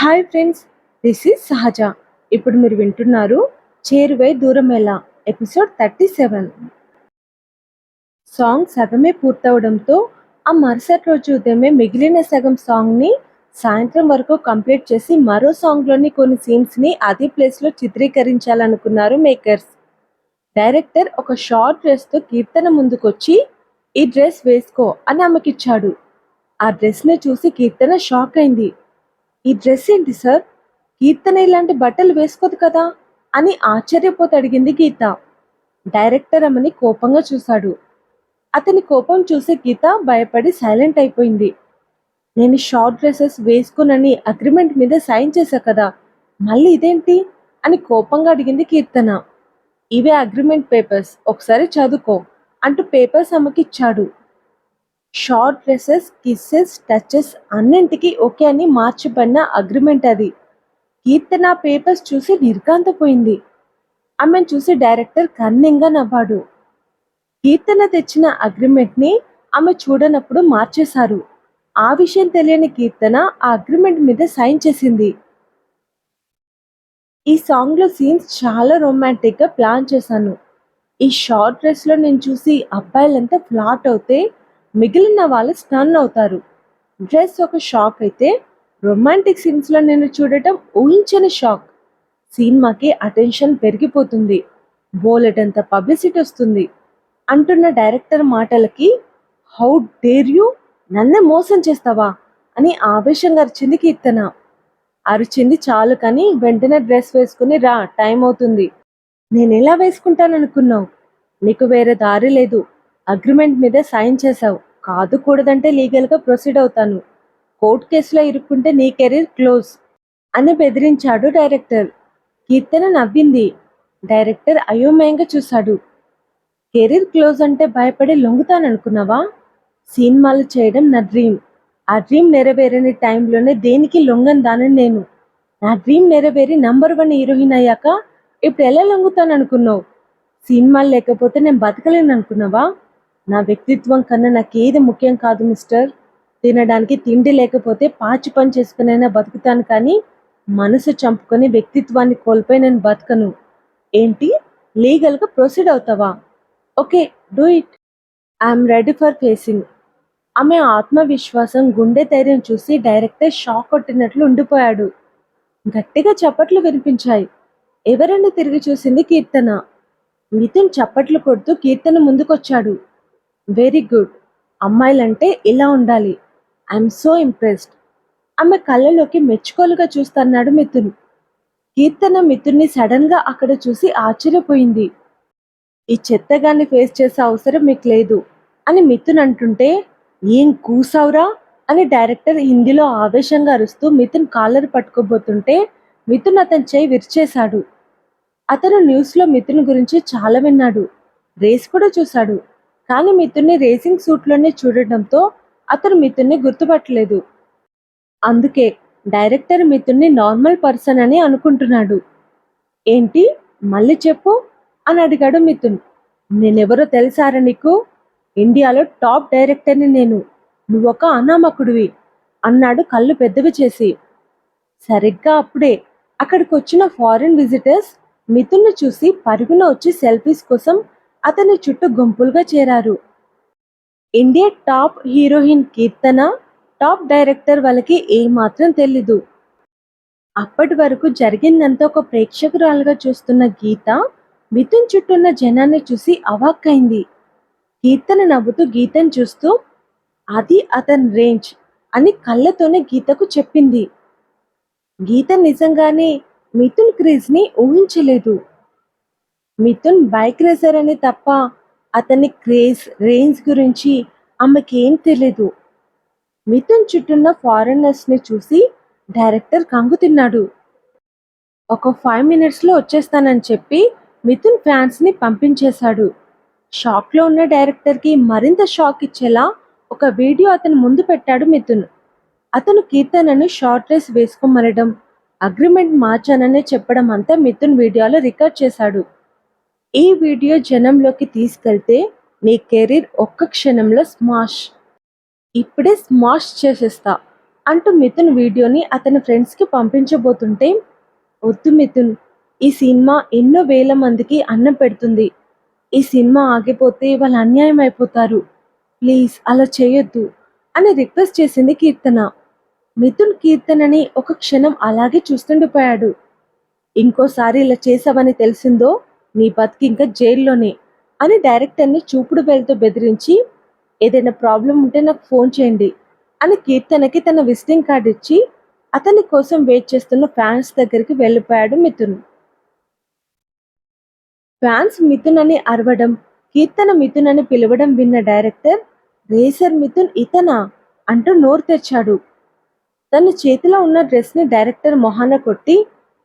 Hi friends this is సహజ ఇప్పుడు మీరు వింటున్నారు చేరువై దూరమేలా ఎపిసోడ్ థర్టీ సెవెన్ సాంగ్ సగమే పూర్తవడంతో ఆ మరుసటి రోజు ఉదయమే మిగిలిన సగం సాంగ్ని సాయంత్రం వరకు కంప్లీట్ చేసి మరో సాంగ్లోని కొన్ని సీన్స్ని అదే ప్లేస్లో చిత్రీకరించాలనుకున్నారు మేకర్స్ డైరెక్టర్ ఒక షార్ట్ డ్రెస్తో కీర్తన ముందుకొచ్చి ఈ డ్రెస్ వేసుకో అని ఆమెకిచ్చాడు. ఆ డ్రెస్ని చూసి కీర్తన షాక్ అయింది. ఈ డ్రెస్ ఏంటి సార్ కీర్తన ఇలాంటి బట్టలు వేసుకోదు కదా? అని ఆశ్చర్యపోతూ అడిగింది గీత. డైరెక్టర్ అమ్మని కోపంగా చూశాడు. అతని కోపం చూసే గీత భయపడి సైలెంట్ అయిపోయింది. నేను షార్ట్ డ్రెస్సెస్ వేసుకోనని అగ్రిమెంట్ మీద సైన్ చేశా కదా మళ్ళీ ఇదేంటి? అని కోపంగా అడిగింది కీర్తన. ఇవే అగ్రిమెంట్ పేపర్స్ ఒకసారి చదువుకో అంటూ పేపర్స్ అమ్మకి ఇచ్చాడు. షార్ట్ డ్రెస్సెస్ కిస్సెస్ టచెస్ అన్నింటికి ఓకే అని మార్చబడిన అగ్రిమెంట్ అది. కీర్తన పేపర్స్ చూసి నిర్కాంతపోయింది ఆమెను చూసి డైరెక్టర్ కన్నింగా నవ్వాడు. కీర్తన తెచ్చిన అగ్రిమెంట్ని ఆమె చూడనప్పుడు మార్చేశారు. ఆ విషయం తెలియని కీర్తన ఆ అగ్రిమెంట్ మీద సైన్ చేసింది. ఈ సాంగ్లో సీన్స్ చాలా రొమాంటిక్గా ప్లాన్ చేశాను. ఈ షార్ట్ డ్రెస్లో నేను చూసి అబ్బాయిలంతా ఫ్లాట్ అవుతే మిగిలిన వాళ్ళు స్టన్ అవుతారు. డ్రెస్ ఒక షాక్ అయితే రొమాంటిక్ సీన్స్లో నేను చూడటం ఊహించని షాక్. సినిమాకి అటెన్షన్ పెరిగిపోతుంది. బోలెటంత పబ్లిసిటీ వస్తుంది. అంటున్న డైరెక్టర్ మాటలకి హౌ డేర్ యూ? నన్నే మోసం చేస్తావా? అని ఆవేశంగా అరిచింది కీర్తన. అరిచింది చాలు కానీ వెంటనే డ్రెస్ వేసుకుని రా టైం అవుతుంది. నేను ఎలా వేసుకుంటాననుకున్నావు? నీకు వేరే దారి లేదు. అగ్రిమెంట్ మీద సైన్ చేశావు. కాదు కూడదంటే లీగల్గా ప్రొసీడ్ అవుతాను. కోర్టు కేసులో ఇరుక్కుంటే నీ కెరీర్ క్లోజ్ అని బెదిరించాడు డైరెక్టర్. కీర్తన నవ్వింది. డైరెక్టర్ అయోమయంగా చూశాడు. కెరీర్ క్లోజ్ అంటే భయపడి లొంగుతాననుకున్నావా? సినిమాలు చేయడం నా డ్రీమ్. ఆ డ్రీమ్ నెరవేరని టైంలోనే దేనికి లొంగని దానని నేను? నా డ్రీమ్ నెరవేరి నంబర్ వన్ హీరోయిన్ అయ్యాక ఇప్పుడు ఎలా లొంగుతాను అనుకున్నావు సినిమాలు లేకపోతే నేను బతకలేను అనుకున్నావా నా వ్యక్తిత్వం కన్నా నాకేది ముఖ్యం కాదు మిస్టర్. తినడానికి తిండి లేకపోతే పాచి పని చేసుకునైనా బతుకుతాను కానీ మనసు చంపుకొని వ్యక్తిత్వాన్ని కోల్పోయి నేను బతకను. ఏంటి? లీగల్గా ప్రొసీడ్ అవుతావా? Okay do it. I'm ready for facing. ఆమె ఆత్మవిశ్వాసం గుండె ధైర్యం చూసి డైరెక్టర్ షాక్ కొట్టినట్లు ఉండిపోయాడు. గట్టిగా చప్పట్లు వినిపించాయి. ఎవరైనా తిరిగి చూసింది కీర్తన? మిథున్ చప్పట్లు కొడుతూ కీర్తన ముందుకొచ్చాడు. Very good. అమ్మాయిలంటే ఇలా ఉండాలి. I'm so impressed. ఆమె కళ్ళలోకి మెచ్చుకోలుగా చూస్తున్నాడు మిథున్. కీర్తన మిథున్ని సడన్గా అక్కడ చూసి ఆశ్చర్యపోయింది. ఈ చెత్తగాన్ని ఫేస్ చేసే అవసరం మీకు లేదు అని మిథున్ అంటుంటే ఏం కూసావురా? అని డైరెక్టర్ హిందీలో ఆవేశంగా అరుస్తూ మిథున్ కాలర్ పట్టుకోబోతుంటే మిథున్ అతని చేయి విరిచేశాడు. అతను న్యూస్లో మిథున్ గురించి చాలా విన్నాడు. రేస్ కూడా చూశాడు. కానీ మిథున్ని రేసింగ్ సూట్లోనే చూడటంతో అతను మిథున్ని గుర్తుపట్టలేదు. అందుకే డైరెక్టర్ మిథున్ని నార్మల్ పర్సన్ అని అనుకుంటున్నాడు. ఏంటి? మళ్ళీ చెప్పు అని అడిగాడు మిథున్. నేనెవరో తెలుసారా నీకు? ఇండియాలో టాప్ డైరెక్టర్ని నేను. నువ్వొక అనామకుడివి అన్నాడు కళ్ళు పెద్దవి చేసి. సరిగ్గా అప్పుడే అక్కడికి వచ్చిన ఫారిన్ విజిటర్స్ మిథున్ను చూసి పరుగున వచ్చి సెల్ఫీస్ కోసం అతని చుట్టూ గుంపులుగా చేరారు. India top heroine Keerthana top director వాళ్ళకి ఏమాత్రం తెలీదు. అప్పటి వరకు జరిగిందంతా ఒక ప్రేక్షకురాలుగా చూస్తున్న గీత మిథున్ చుట్టూన్న జనాన్ని చూసి అవాక్కైంది. కీర్తన నవ్వుతూ గీతను చూస్తూ అది అతని రేంజ్ అని కళ్ళతోనే గీతకు చెప్పింది. గీత నిజంగానే మిథున్ క్రేజ్ని ఊహించలేదు. మిథున్ బైక్ రేసర్ అని తప్ప అతని క్రేజ్ రేంజ్ గురించి ఆమెకి తెలీదు. మిథున్ చుట్టూన్న ఫారినర్స్ని చూసి డైరెక్టర్ కంగు తిన్నాడు ఒక ఫైవ్ మినిట్స్లో వచ్చేస్తానని చెప్పి మిథున్ ఫ్యాన్స్ని పంపించేశాడు. షాక్లో ఉన్న డైరెక్టర్కి మరింత షాక్ ఇచ్చేలా ఒక వీడియో అతను ముందు పెట్టాడు మిథున్. అతను కీర్తనను షార్ట్ డ్రెస్ వేసుకోమనడం అగ్రిమెంట్ మార్చాననే చెప్పడం అంతా మిథున్ వీడియోలో రికార్డ్ చేశాడు. ఈ వీడియో జనంలోకి తీసుకెళ్తే నీ కెరీర్ ఒక్క క్షణంలో స్మాష్. ఇప్పుడే స్మాష్ చేసేస్తా అంటూ మిథున్ వీడియోని అతని ఫ్రెండ్స్కి పంపించబోతుంటే వద్దు మిథున్ ఈ సినిమా ఎన్నో వేల మందికి అన్నం పెడుతుంది. ఈ సినిమా ఆగిపోతే వాళ్ళు అన్యాయం అయిపోతారు. ప్లీజ్ అలా చేయొద్దు అని రిక్వెస్ట్ చేసింది కీర్తన. మిథున్ కీర్తనని ఒక క్షణం అలాగే చూస్తుండిపోయాడు. ఇంకోసారి ఇలా చేసావని తెలిసిందో నీ బతికి ఇంకా జైల్లోనే అని డైరెక్టర్ని చూపుడు బెల్తో బెదిరించి ఏదైనా ప్రాబ్లం ఉంటే నాకు ఫోన్ చేయండి అని కీర్తనకి తన విజిటింగ్ కార్డ్ ఇచ్చి అతని కోసం వెయిట్ చేస్తున్న ఫ్యాన్స్ దగ్గరికి వెళ్ళిపోయాడు మిథున్. ఫ్యాన్స్ మిథున్ అని అరవడం కీర్తన మిథున్ అని పిలవడం విన్న డైరెక్టర్ రేసర్ మిథున్ ఇతనా? అంటూ నోరు తెచ్చాడు తన చేతిలో ఉన్న డ్రెస్ని డైరెక్టర్ మొహాన కొట్టి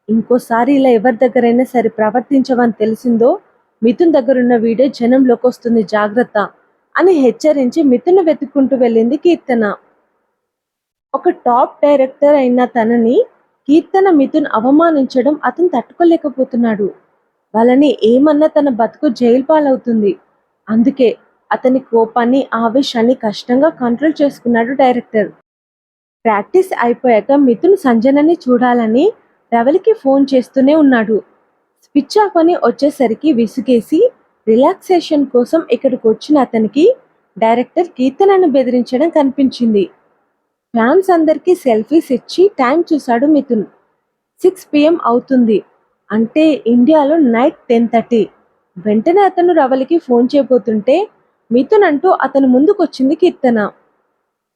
ఇంకోసారి ఇలా ఎవరి దగ్గరైనా సరే ప్రవర్తించవని తెలిసిందో మిథున్ దగ్గరున్న వీడియో జనంలోకి వస్తుంది జాగ్రత్త అని హెచ్చరించి మిథున్ వెతుక్కుంటూ వెళ్ళింది కీర్తన. ఒక టాప్ డైరెక్టర్ అయిన తనని కీర్తన మిథున్ అవమానించడం అతను తట్టుకోలేకపోతున్నాడు. వాళ్ళని ఏమన్నా తన బతుకు జైలు పాలవుతుంది అందుకే అతని కోపాన్ని ఆవేశాన్ని కష్టంగా కంట్రోల్ చేసుకున్నాడు డైరెక్టర్. ప్రాక్టీస్ అయిపోయాక మిథున్ సంజనని చూడాలని రవలికి ఫోన్ చేస్తూనే ఉన్నాడు. స్విచ్ ఆఫ్ అని వచ్చేసరికి విసుగేసి రిలాక్సేషన్ కోసం ఇక్కడికి వచ్చిన అతనికి డైరెక్టర్ కీర్తనను బెదిరించడం కనిపించింది. ఫ్యాన్స్ అందరికీ సెల్ఫీస్ ఇచ్చి టైం చూశాడు మిథున్. సిక్స్ పిఎం అవుతుంది. అంటే ఇండియాలో నైట్ టెన్ థర్టీ. వెంటనే అతను రవలికి ఫోన్ చేయబోతుంటే మిథున్ అంటూ అతను ముందుకొచ్చింది కీర్తన.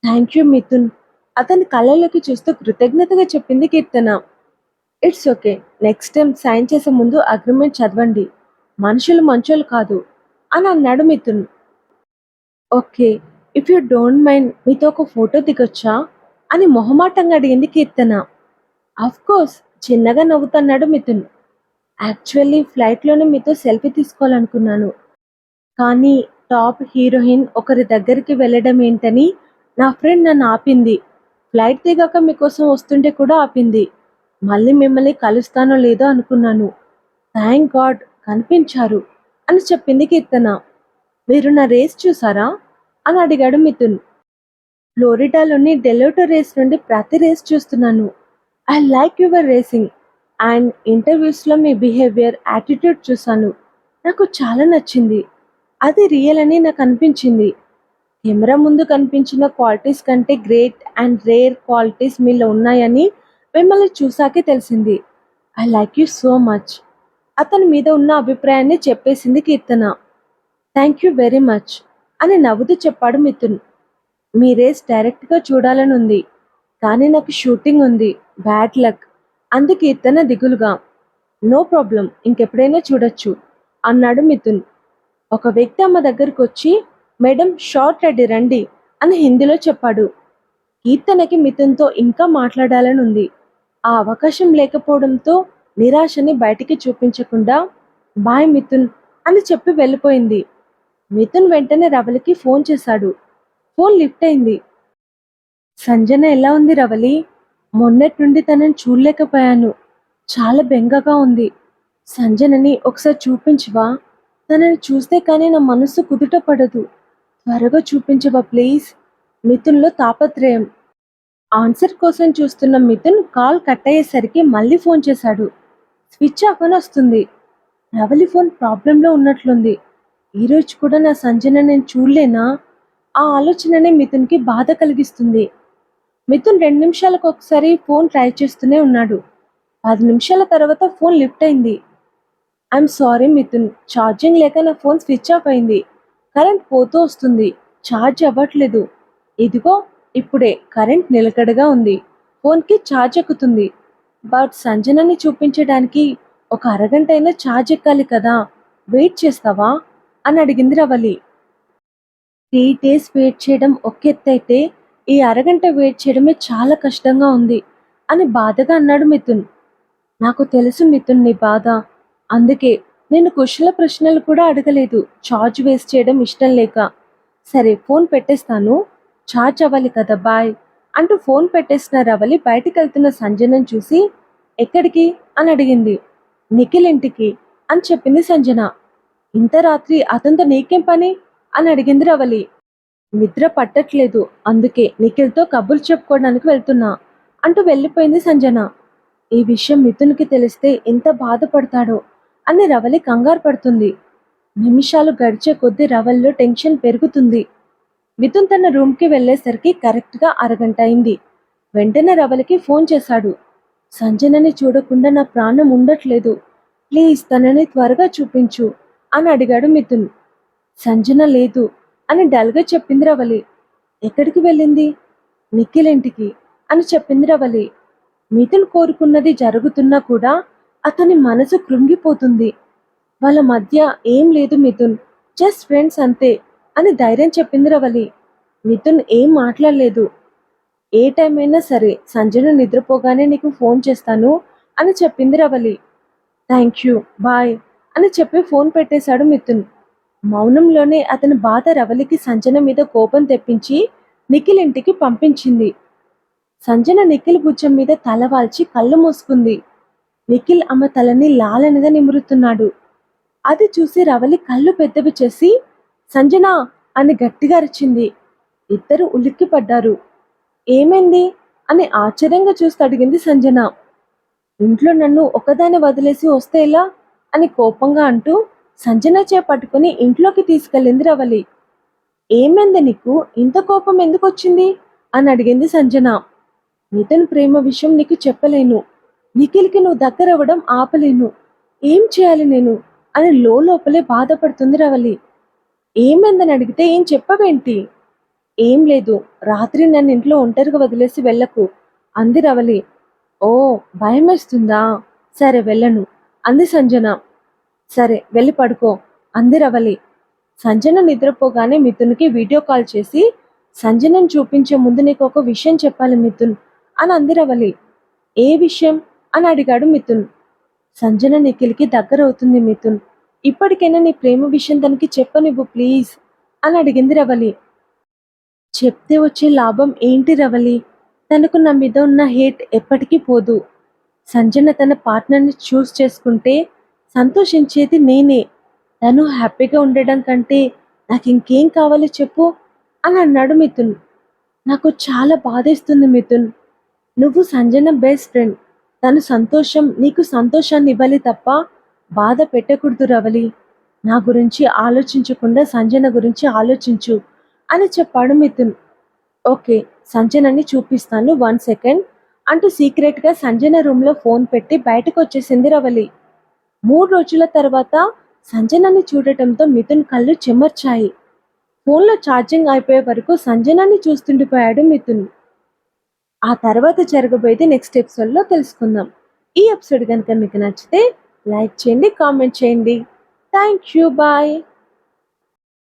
Thank you Mithun. అతని కళ్ళలోకి చూస్తూ కృతజ్ఞతగా చెప్పింది కీర్తన. It's okay. Next time sign చేసే ముందు అగ్రిమెంట్ చదవండి. మనుషులు మంచోళ్ళు కాదు అని అన్నాడు Mithun. Okay if you don't mind మీతో ఒక ఫోటో దిగొచ్చా? అని మొహమాటంగా అడిగింది కీర్తన. ఆఫ్ కోర్స్ చిన్నగా నవ్వుతున్నాడు మిథున్. యాక్చువల్లీ ఫ్లైట్లోనే మీతో సెల్ఫీ తీసుకోవాలనుకున్నాను. కానీ టాప్ హీరోయిన్ ఒకరి దగ్గరికి వెళ్ళడం ఏంటని నా ఫ్రెండ్ నన్ను ఆపింది. ఫ్లైట్ దిగాక మీకోసం వస్తుంటే కూడా ఆపింది. మళ్ళీ మిమ్మల్ని కలుస్తానో లేదో అనుకున్నాను. థ్యాంక్ గాడ్ కనిపించారు అని చెప్పింది కీర్తన. మీరు నా రేస్ చూసారా? అని అడిగాడు మిథున్. ఫ్లోరిడాలోని డెలోటో రేస్ నుండి ప్రతి రేస్ చూస్తున్నాను. I like your racing and ఇంటర్వ్యూస్లో మీ బిహేవియర్ యాటిట్యూడ్ చూశాను. నాకు చాలా నచ్చింది. అది రియల్ అని నాకు అనిపించింది. కెమెరా ముందు కనిపించిన క్వాలిటీస్ కంటే గ్రేట్ అండ్ రేర్ క్వాలిటీస్ మీలో ఉన్నాయని మిమ్మల్ని చూశాకే తెలిసింది. I like you so much అతని మీద ఉన్న అభిప్రాయాన్ని చెప్పేసింది కీర్తన. థ్యాంక్ యూ వెరీ మచ్ అని నవ్వుతూ చెప్పాడు మిథున్. మీ రేస్ డైరెక్ట్గా చూడాలని ఉంది. కానీ నాకు షూటింగ్ ఉంది. Bad luck. అంది కీర్తన దిగులుగా. నో ప్రాబ్లం ఇంకెప్పుడైనా చూడొచ్చు అన్నాడు మిథున్. ఒక వ్యక్తి అమ్మ దగ్గరకు వచ్చి మేడం షార్ట్ రెడీ రండి అని హిందీలో చెప్పాడు. కీర్తనకి మిథున్తో ఇంకా మాట్లాడాలని ఉంది. ఆ అవకాశం లేకపోవడంతో నిరాశని బయటికి చూపించకుండా బాయ్ మిథున్ అని చెప్పి వెళ్ళిపోయింది. మిథున్ వెంటనే రవలికి ఫోన్ చేశాడు. ఫోన్ లిఫ్ట్ అయింది. సంజన ఎలా ఉంది రవలి? మొన్నటి నుండి తనని చూడలేకపోయాను. చాలా బెంగగా ఉంది. సంజనని ఒకసారి చూపించవా? తనని చూస్తే కానీ నా మనసు కుదుట పడదు. త్వరగా చూపించవా ప్లీజ్? మిథున్లో తాపత్రయం. ఆన్సర్ కోసం చూస్తున్న మిథున్ కాల్ కట్ అయ్యేసరికి మళ్ళీ ఫోన్ చేశాడు. స్విచ్ ఆఫ్ అని వస్తుంది. రవలి ఫోన్ ప్రాబ్లంలో ఉన్నట్లుంది. ఈరోజు కూడా నా సంజన నేను చూడలేనా? ఆ ఆలోచననే మిథున్కి బాధ కలిగిస్తుంది. మిథున్ రెండు నిమిషాలకు ఒకసారి ఫోన్ ట్రై చేస్తూనే ఉన్నాడు. పది నిమిషాల తర్వాత ఫోన్ లిఫ్ట్ అయింది. ఐఎమ్ సారీ మిథున్ ఛార్జింగ్ లేక నా ఫోన్ స్విచ్ ఆఫ్ అయింది. కరెంట్ పోతూ వస్తుంది. ఛార్జ్ అవ్వట్లేదు. ఇదిగో ఇప్పుడే కరెంట్ నిలకడగా ఉంది. ఫోన్కి ఛార్జ్ ఎక్కుతుంది. బట్ సంజనని చూపించడానికి ఒక అరగంట అయినా ఛార్జ్ ఎక్కాలి కదా? వెయిట్ చేస్తావా? అని అడిగింది రవలి. త్రీ డేస్ వెయిట్ చేయడం ఒక ఎత్తు ఈ అరగంట వెయిట్ చేయడమే చాలా కష్టంగా ఉంది అని బాధగా అన్నాడు మిథున్. నాకు తెలుసు మిథున్ నీ బాధ. అందుకే నేను కుశల ప్రశ్నలు కూడా అడగలేదు. ఛార్జ్ వేస్ట్ చేయడం ఇష్టం లేక. సరే ఫోన్ పెట్టేస్తాను. ఛార్జ్ అవ్వాలి కదా బాయ్ అంటూ ఫోన్ పెట్టేసిన రవలి బయటికి వెళ్తున్న సంజనను చూసి ఎక్కడికి? అని అడిగింది. నిఖిల్ ఇంటికి అని చెప్పింది సంజన. ఇంత రాత్రి అతనితో నీకేం పని? అని అడిగింది రవలి. నిద్ర పట్టట్లేదు అందుకే నిఖిల్తో కబుర్లు చెప్పుకోవడానికి వెళ్తున్నా అంటూ వెళ్ళిపోయింది సంజన. ఈ విషయం మిథున్కి తెలిస్తే ఎంత బాధపడతాడో అని రవలి కంగారు పడుతుంది. నిమిషాలు గడిచే కొద్దీ రవల్లో టెన్షన్ పెరుగుతుంది. మిథున్ తన రూమ్కి వెళ్ళేసరికి కరెక్ట్గా అరగంట అయింది. వెంటనే రవలికి ఫోన్ చేశాడు. సంజనని చూడకుండా నా ప్రాణం ఉండట్లేదు. ప్లీజ్ తనని త్వరగా చూపించు అని అడిగాడు మిథున్. సంజన లేదు అని డల్గా చెప్పింది రవలి. ఎక్కడికి వెళ్ళింది? నిఖిలింటికి అని చెప్పింది రవలి. మిథున్ కోరుకున్నది జరుగుతున్నా కూడా అతని మనసు కృంగిపోతుంది. వాళ్ళ మధ్య ఏం లేదు మిథున్. జస్ట్ ఫ్రెండ్స్ అంతే. అని ధైర్యం చెప్పింది రవలి. మిథున్ ఏం మాట్లాడలేదు. ఏ టైం అయినా సరే సంజన నిద్రపోగానే నీకు ఫోన్ చేస్తాను అని చెప్పింది రవలి. థ్యాంక్ యూ బాయ్ అని చెప్పి ఫోన్ పెట్టేశాడు మిథున్. మౌనంలోనే అతని బాధ రవలికి సంజన మీద కోపం తెప్పించి నిఖిల్ ఇంటికి పంపించింది. సంజన నిఖిల్ భుజం మీద తల వాల్చి కళ్ళు మూసుకుంది. నిఖిల్ ఆమె తలని లాలనగా నిమురుతున్నాడు. అది చూసి రవలి కళ్ళు పెద్దవి చేసి సంజన అని గట్టిగా అరిచింది. ఇద్దరు ఉలిక్కి పడ్డారు ఏమైంది? అని ఆశ్చర్యంగా చూస్తూ అడిగింది సంజన. ఇంట్లో నన్ను ఒకదాన్ని వదిలేసి వస్తే ఎలా? అని కోపంగా అంటూ సంజన చేపట్టుకుని ఇంట్లోకి తీసుకెళ్ళింది రవలి. ఏమైంది నీకు? ఇంత కోపం ఎందుకు వచ్చింది? అని అడిగింది సంజన. నితిన్ ప్రేమ విషయం నీకు చెప్పలేను. నిఖిల్కి నువ్వు దగ్గర అవ్వడం ఆపలేను. ఏం చేయాలి నేను? అని లోపలే బాధపడుతుంది రవలి. ఏమైందని అడిగితే ఏం చెప్పవేంటి? ఏం లేదు. రాత్రి నన్ను ఇంట్లో ఒంటరిగా వదిలేసి వెళ్ళకు. అంది రవలి. ఓ భయం వేస్తుందా సరే వెళ్ళను. అంది సంజన. సరే వెళ్ళి పడుకో. అంది రవలి. సంజన నిద్రపోగానే మిథున్కి వీడియో కాల్ చేసి సంజనను చూపించే ముందు నీకు ఒక విషయం చెప్పాలి మిథున్ అని అంది రవలి. ఏ విషయం? అని అడిగాడు మిథున్. సంజన నిఖిల్కి దగ్గర అవుతుంది మిథున్. ఇప్పటికైనా నీ ప్రేమ విషయం తనకి చెప్పనివ్వు ప్లీజ్ అని అడిగింది రవలి. చెప్తే వచ్చే లాభం ఏంటి రవలి? తనకు నా మీద ఉన్న హేట్ ఎప్పటికీ పోదు. సంజన తన పార్ట్నర్ని చూస్ చేసుకుంటే సంతోషించేది నేనే. తను హ్యాపీగా ఉండడం కంటే నాకు ఇంకేం కావాలో చెప్పు అని అన్నాడు మిథున్. నాకు చాలా బాధేస్తుంది మిథున్. నువ్వు సంజన బెస్ట్ ఫ్రెండ్ తను సంతోషం నీకు సంతోషాన్ని ఇవ్వాలి తప్ప బాధ పెట్టకూడదు రవలి. నా గురించి ఆలోచించకుండా సంజన గురించి ఆలోచించు అని చెప్పాడు మిథున్ ఓకే సంజనని చూపిస్తాను వన్ సెకండ్ అంటూ సీక్రెట్గా సంజన రూమ్లో ఫోన్ పెట్టి బయటకు వచ్చేసింది రవలి. మూడు రోజుల తర్వాత సంజనాన్ని చూడటంతో మిథున్ కళ్ళు చెమర్చాయి. ఫోన్లో ఛార్జింగ్ అయిపోయే వరకు సంజనాన్ని చూస్తుండిపోయాడు మిథున్. ఆ తర్వాత జరగబోయేది నెక్స్ట్ ఎపిసోడ్లో తెలుసుకుందాం. ఈ ఎపిసోడ్ కనుక మీకు నచ్చితే లైక్ చేయండి కామెంట్ చేయండి. Thank you bye